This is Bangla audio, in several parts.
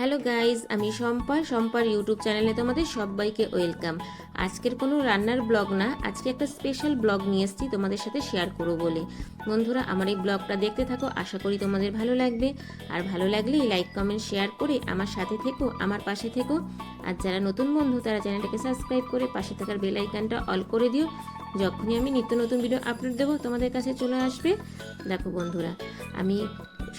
হ্যালো গাইজ আমি শম্পা। শম্পার ইউটিউব চ্যানেলে তোমাদের সবাইকে ওয়েলকাম আজকের কোনো রান্নার ব্লগ না, আজকে একটা স্পেশাল ব্লগ নিয়ে এসেছি তোমাদের সাথে শেয়ার করব বলে। বন্ধুরা, আমার এই ব্লগটা দেখতে থাকো, আশা করি তোমাদের ভালো লাগবে। আর ভালো লাগলে লাইক কমেন্ট শেয়ার করে আমার সাথে থেকো, আমার পাশে থেকো। আর যারা নতুন বন্ধু, তারা চ্যানেলটাকে সাবস্ক্রাইব করে পাশে থাকার বেল আইকনটা অল করে দিও। যখনই আমি নিত্য নতুন ভিডিও আপলোড দেবো, তোমাদের কাছে চলে আসবে। দেখো বন্ধুরা, আমি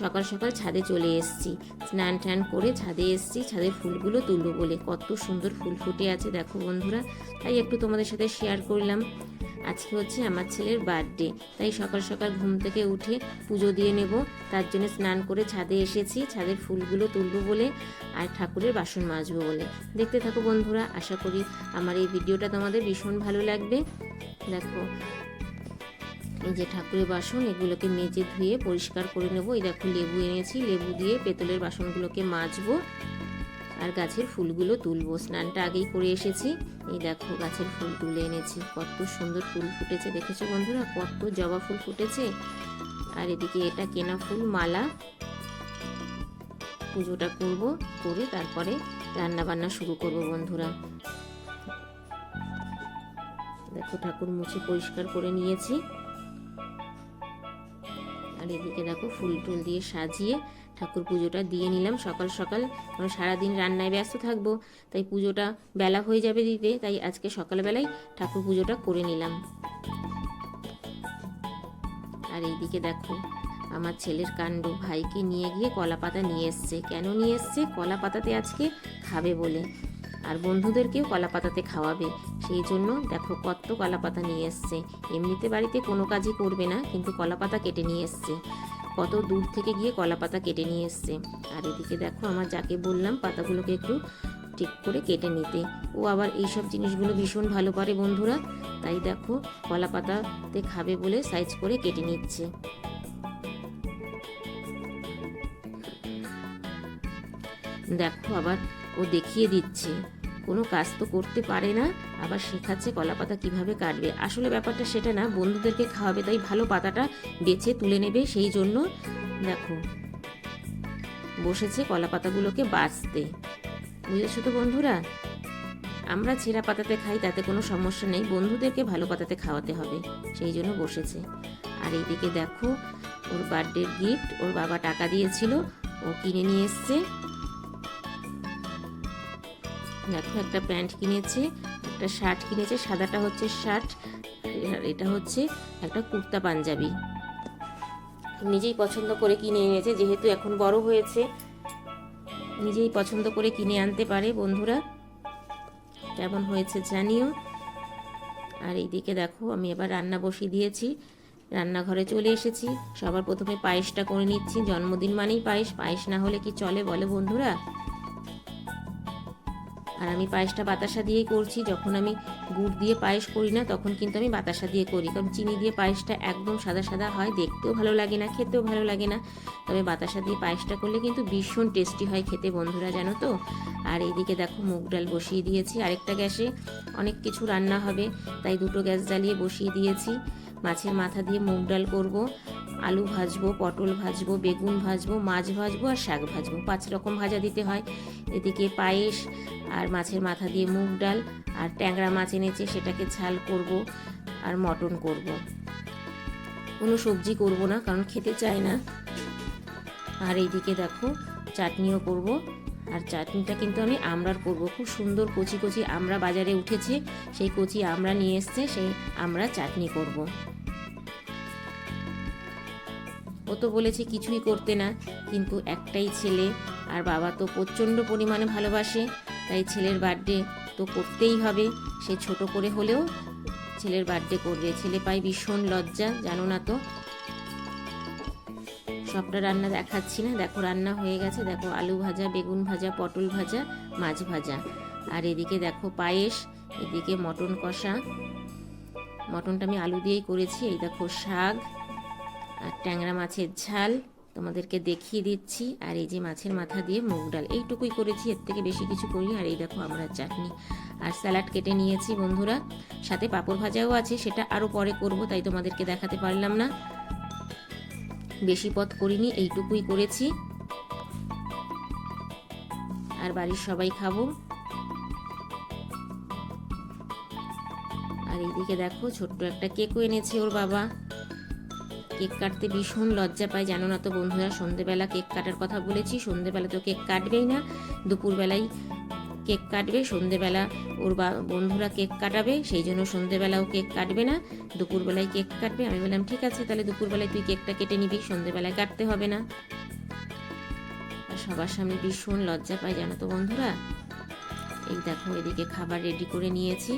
সকাল সকাল ছাদে চলে এসেছি। স্নান টান করে ছাদে এসেছি, ছাদের ফুলগুলো তুলবো বলে। কত সুন্দর ফুল ফুটে আছে, দেখো বন্ধুরা। তাই একটু তোমাদের সাথে শেয়ার করলাম। আজকে হচ্ছে আমার ছেলের বার্থডে তাই সকাল সকাল ঘুম থেকে উঠে পুজো দিয়ে নেব। তার জন্য স্নান করে ছাদে এসেছি, ছাদের ফুলগুলো তুলবো বলে আর ঠাকুরের বাসন মাজবো বলে। দেখতে থাকো বন্ধুরা, আশা করি আমার এই ভিডিওটা তোমাদের ভীষণ ভালো লাগবে। দেখো এই যে ঠাকুরের বাসন, এগুলোকে মেজে ধুয়ে পরিষ্কার করে নেব। এই দেখো লেবু এনেছি, লেবু দিয়ে পেতলের বাসনগুলোকে মাজবো আর গাছের ফুলগুলো তুলবো। স্নানটা আগেই করে এসেছি। এই দেখো গাছের ফুল তুলে এনেছি। কত সুন্দর ফুল ফুটেছে, দেখেছ বন্ধুরা? কত জবা ফুল ফুটেছে। আর এদিকে এটা কেনা ফুল মালা। পুজোটা করব, করে তারপরে রান্না বান্না শুরু করব বন্ধুরা। দেখো ঠাকুর মুছে পরিষ্কার করে নিয়েছি। আর এদিকে দেখো ফুল টুল দিয়ে সাজিয়ে ঠাকুর পুজোটা দিয়ে নিলাম। সকাল সকাল আমরা সারাদিন রান্নায় ব্যস্ত থাকব, তাই পুজোটা বেলা হয়ে যাবে দিতে, তাই আজকে সকালবেলায় ঠাকুর পুজোটা করে নিলাম। আর এইদিকে দেখো আমার ছেলের কাণ্ড, ভাইকে নিয়ে গিয়ে কলা পাতা নিয়ে এসছে। কেন নিয়ে এসছে? কলা পাতাতে আজকে খাবে বলে। আর বন্ধুদেরকেও কলা পাতাতে খাওয়াবে। সেই জন্য দেখো কত কলা পাতা নিয়ে এসছে। এমনিতে বাড়িতে কোনো কাজই করবে না, কিন্তু কলা পাতা কেটে নিয়ে এসছে। কত দূর থেকে গিয়ে কলা পাতা কেটে নিয়ে এসছে। আর এদিকে দেখো আমার যাকে বললাম পাতাগুলোকে একটু ঠিক করে কেটে নিতে। ও আবার এইসব জিনিসগুলো ভীষণ ভালো পারে বন্ধুরা। তাই দেখো কলা পাতাতে খাবে বলে সাইজ করে কেটে নিচ্ছে। দেখো আবার ও দেখিয়ে দিচ্ছে। কোনো কাজ তো করতে পারে না, আবার শেখাচ্ছে কলা পাতা কীভাবে কাটবে। আসলে ব্যাপারটা সেটা না, বন্ধুদেরকে খাওয়াবে, তাই ভালো পাতাটা বেছে তুলে নেবে, সেই জন্য দেখো, বসেছে কলা পাতাগুলোকে বাঁচতে। বুঝেছ তো বন্ধুরা? আমরা ছেঁড়া পাতাতে খাই, তাতে কোনো সমস্যা নেই, বন্ধুদেরকে ভালো পাতাতে খাওয়াতে হবে, সেই জন্য বসেছে। আর এইদিকে দেখো, ওর বার্থডের গিফট ওর বাবা টাকা দিয়েছিল, ও কিনে নিয়ে এসছে। দেখো, একটা প্যান্ট কিনেছে, একটা শার্ট কিনেছে, সাদাটা হচ্ছে শার্ট, আর এটা হচ্ছে একটা কুর্তা পাঞ্জাবি। নিজেই পছন্দ করে কিনে এনেছে, যেহেতু এখন বড় হয়েছে। নিজেই পছন্দ করে কিনে আনতে পারে বন্ধুরা। কেমন হয়েছে জানিও। আর এইদিকে দেখো, আমি এবার রান্না বসিয়ে দিয়েছি। রান্নাঘরে চলে এসেছি। সবার প্রথমে পায়েসটা করে নিচ্ছি। জন্মদিন মানেই পায়েস। পায়েস না হলে কি চলে বলে বন্ধুরা? আর আমি পায়েসটা বাতাসা দিয়েই করছি। যখন আমি গুড় দিয়ে পায়েস করি না, তখন কিন্তু আমি বাতাসা দিয়ে করি। কারণ চিনি দিয়ে পায়েসটা একদম সাদা সাদা হয়, দেখতেও ভালো লাগে না, খেতেও ভালো লাগে না। তবে বাতাসা দিয়ে পায়েসটা করলে কিন্তু ভীষণ টেস্টি হয় খেতে, বন্ধুরা, জানো তো? আর এইদিকে দেখো মুগ ডাল বসিয়ে দিয়েছি। আরেকটা গ্যাসে অনেক কিছু রান্না হবে, তাই দুটো গ্যাস জ্বালিয়ে বসিয়ে দিয়েছি। মাছের মাথা দিয়ে মুগ ডাল করব। আলু ভাজবো, পটল ভাজবো, বেগুন ভাজবো, মাছ ভাজবো আর শাক ভাজবো। পাঁচ রকম ভাজা দিতে হয়। এদিকে পায়েস আর মাছের মাথা দিয়ে মুগ ডাল আর ট্যাংরা মাছ এনেছে, সেটাকে ঝাল করব আর মটন করব। কোনো সবজি করব না, কারণ খেতে চায় না। আর এইদিকে দেখো, চাটনিও করব। আর চাটনিটা কিন্তু আমি আমড়ার করব। খুব সুন্দর কচি কচি আমড়া বাজারে উঠেছে। সেই কচি আমড়া নিয়ে এসছে, সেই আমরা চাটনি করব। ও তো বলেছে কিছুই করতে না। কিন্তু একটাই ছেলে, আর বাবা তো প্রচণ্ড পরিমাণে ভালোবাসে। তাই ছেলের বার্থডে তো করতেই হবে। সে ছোট করে হলেও ছেলের বার্থডে করবে। ছেলে পায় ভীষণ লজ্জা, জানো না তো। সবটা রান্না দেখাচ্ছি না। দেখো, রান্না হয়ে গেছে। দেখো, আলু ভাজা, বেগুন ভাজা, পটল ভাজা, মাছ ভাজা। আর এদিকে দেখো পায়েস, এদিকে মটন কষা। মটনটা আমি আলু দিয়েই করেছি। এই দেখো শাক। আর ট্যাংরা মাছের ঝাল তোমাদেরকে দেখিয়ে দিচ্ছি। আর এই যে মাছের মাথা দিয়ে মুগ ডাল, এইটুকুই করেছি। এর থেকে বেশি কিছু করি আর এই দেখো আমরা চাটনি আর স্যালাড কেটে নিয়েছি বন্ধুরা। সাথে পাঁপড় ভাজাও আছে, সেটা আরও পরে করব, তাই তোমাদেরকে দেখাতে পারলাম না। বেশি পথ করিনি, এইটুকুই করেছি। আর বাড়ির সবাই খাব। আর এইদিকে দেখো ছোট্ট একটা কেকও এনেছে ওর বাবা। কেক কাটতে ভীষণ লজ্জা পায়। জানো না তো বন্ধুরা, সন্ধেবেলা কেক কাটার কথা বলেছি, সন্ধেবেলা তো কেক কাটবেই না। দুপুরবেলায় কেক কাটবে, সন্ধেবেলা ওর বা বন্ধুরা কেক কাটাবে, সেই জন্য সন্ধেবেলাও কেক কাটবে না। দুপুরবেলায় কেক কাটবে। আমি বললাম, ঠিক আছে, তাহলে দুপুরবেলায় তুই কেকটা কেটে নিবি, সন্ধেবেলায় কাটতে হবে না। আর সবার সামনে ভীষণ লজ্জা পায়, জানো তো বন্ধুরা। এই দেখো, এদিকে খাবার রেডি করে নিয়েছি।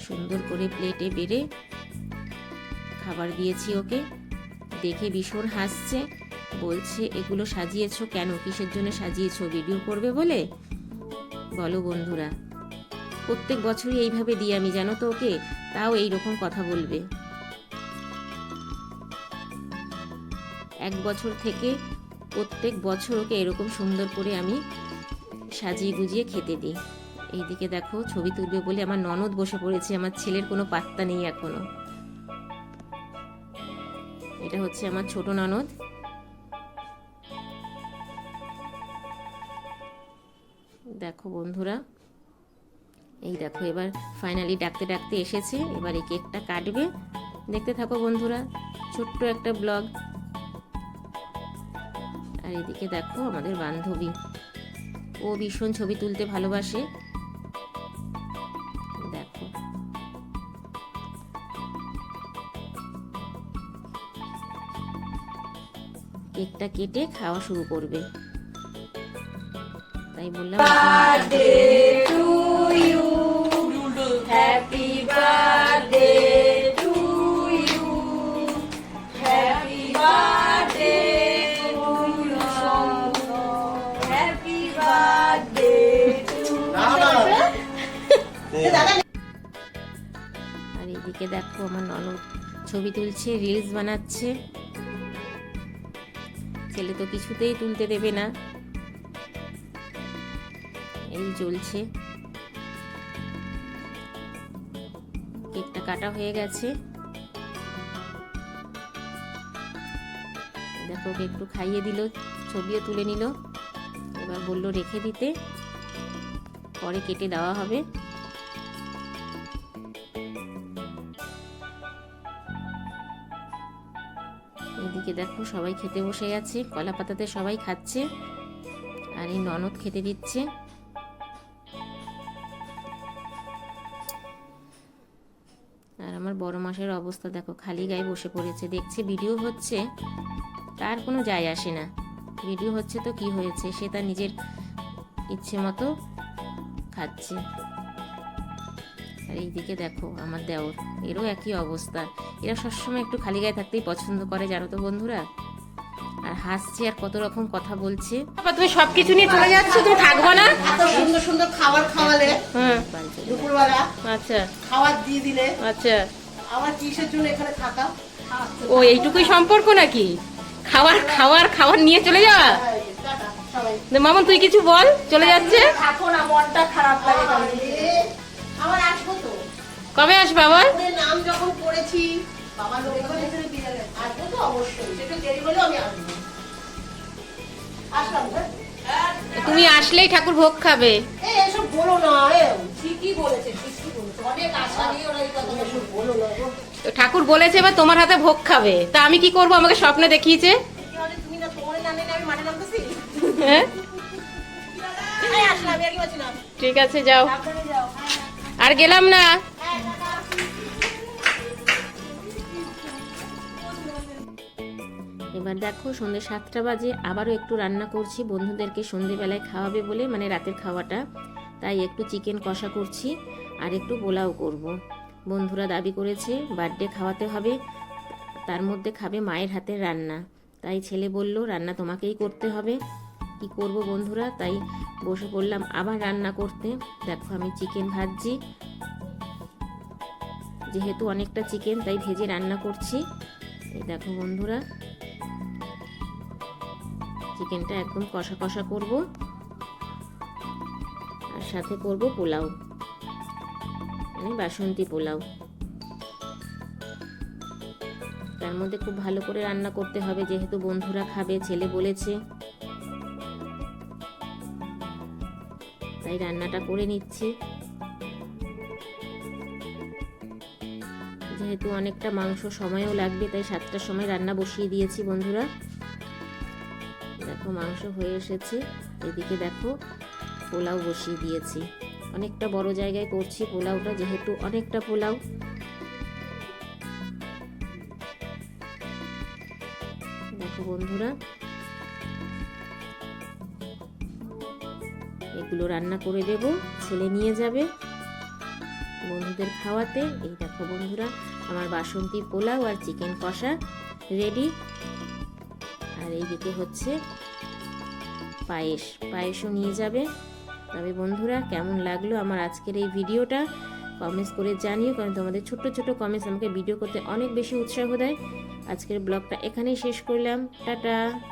সুন্দর করে প্লেটে বেড়ে খাবার দিয়েছি ওকে। দেখে ভীষণ হাসছে। বলছে, এগুলো সাজিয়েছো কেন? কিসের জন্য সাজিয়েছো? ভিডিও করবে বলে? বলো বন্ধুরা, প্রত্যেক বছরই এইভাবে দিই আমি, জানো তো ওকে? তাও এই রকম কথা বলবে। এক বছর থেকে প্রত্যেক বছর ওকে এরকম সুন্দর করে আমি সাজিয়ে গুজিয়ে খেতে দিই। এইদিকে দেখো, ছবি তুলবে বলে আমার ননদ বসে পড়েছে, আমার ছেলের কোনো পাত্তা নেই এখনও। এটা হচ্ছে আমার ছোট ননদ। দেখো বন্ধুরা, এই দেখো এবার ফাইনালি ডাকতে ডাকতে এসেছে, এবার এই কেকটা কাটবে। দেখতে থাকো বন্ধুরা, ছোট্ট একটা ব্লগ আর এদিকে দেখো আমাদের বান্ধবী, ও ভীষণ ছবি তুলতে ভালোবাসে। কেকটা কেটে খাওয়া শুরু করবে। তাই বললাম আর এদিকে দেখো আমার ননদ ছবি তুলছে রিলস বানাচ্ছে। ছেলে তো কিছুতেই তুলতে দেবে না। এই চলছে। কেকটা কাটা হয়ে গেছে। দেখো, ওকে একটু খাইয়ে দিল, ছবিও তুলে নিল। এবার বলল রেখে দিতে, পরে কেটে দেওয়া হবে। এদিকে দেখো সবাই খেতে বসে গেছে, কলা পাতাতে সবাই খাচ্ছে। আর এই ননদ খেতে দিচ্ছে। আর আমার বড় মাসের অবস্থা দেখো, খালি গায়ে বসে পড়েছে। দেখছে ভিডিও হচ্ছে, তার কোনো যায় আসে না। ভিডিও হচ্ছে তো কি হয়েছে, সে তার নিজের ইচ্ছে মতো খাচ্ছে। এইদিকে দেখো আমার দেওর। এরও একই অবস্থা। এরা সবসময় একটু খালি গায়ে থাকতেই পছন্দ করে জানো তো বন্ধুরা? আর হাসছে আর কত রকম কথা বলছে। বাবা তুমি সবকিছু নিয়ে চলে যাচ্ছ তুমি থাকব না? এত সুন্দর সুন্দর খাবার খাওয়ালে। হ্যাঁ। দুপুরবেলা। আচ্ছা। খাবার দিয়ে দিলে। আচ্ছা। আমার কিসের জন্য এখানে থাকা? ও এইটুকুই সম্পর্ক নাকি? খাবার খাবার খাবার নিয়ে চলে যাওয়া? টাটা, মামন তুই কিছু বল চলে যাচ্ছে? থাকো না মনটা খারাপ লাগে। কবে আসবে আবার? নাম যখন পড়েছি বাবা লোক আসব তো অবশ্যই। সেটা দেরি হলেও আমি আসব। আসলাম হ্যাঁ? তুমি আসলেই ঠাকুর ভোগ খাবে। এসব বলো না ঠিকই বলেছে ঠিকই বলেছে। অনেক আশা নিয়ে ওরা এই কথা বলো না ঠাকুর বলেছে এবার তোমার হাতে ভোগ খাবে। তা আমি কি করব? আমাকে স্বপ্নে দেখিয়েছে। কি হলে তুমি না তোমার নামে আমি মাঠে নামতেছি? হ্যাঁ? ঠিক আছে যাও। আর গেলাম না। এবার দেখো সন্ধ্যে সাতটা বাজে, আবারও একটু রান্না করছি, বন্ধুদেরকে সন্ধেবেলায় খাওয়াবে বলে মানে রাতের খাওয়াটা। তাই একটু চিকেন কষা করছি আর একটু পোলাও করব। বন্ধুরা দাবি করেছে, বার্থডে খাওয়াতে হবে, তার মধ্যে খাবে মায়ের হাতের রান্না। তাই ছেলে বলল, রান্না তোমাকেই করতে হবে। কি করব বন্ধুরা? তাই বসে পড়লাম আবার রান্না করতে। দেখো আমি চিকেন ভাজছি। যেহেতু অনেকটা চিকেন, তাই ভেজে রান্না করছি। এই দেখো বন্ধুরা। চিকেনটা একদম কষা কষা করব। আর সাথে করব পোলাও। মানে বাসন্তী পোলাও। তার মধ্যে খুব ভালো করে রান্না করতে হবে, যেহেতু বন্ধুরা খাবে, ছেলে বলেছে। তাই রান্নাটা করে নিচ্ছি। যেহেতু অনেকটা মাংস সময়ও লাগবে, তাই সাতটার সময় রান্না বসিয়ে দিয়েছি বন্ধুরা। মাংস হয়ে এসেছে। এদিকে দেখো পোলাও বসিয়ে দিয়েছি। অনেকটা বড় জায়গায় করছি পোলাওটা, যেহেতু অনেকটা পোলাও। দেখো বন্ধুরা, এগুলো রান্না করে দেব, ছেলে নিয়ে যাবে বন্ধুদের খাওয়াতে। এই দেখো বন্ধুরা, আমার বাসন্তী পোলাও আর চিকেন কষা রেডি। আর এইদিকে হচ্ছে পায়েস, পায়েসও নিয়ে যাবে। তবে বন্ধুরা, কেমন লাগল আমার আজকের এই ভিডিওটা? কমেন্টস করে জানিও, কারণ তোমাদের ছোট ছোট কমেন্টস আমাকে ভিডিও করতে অনেক বেশি উৎসাহ দেয়। আজকের ব্লগটা এখানেই শেষ করলাম। টাটা!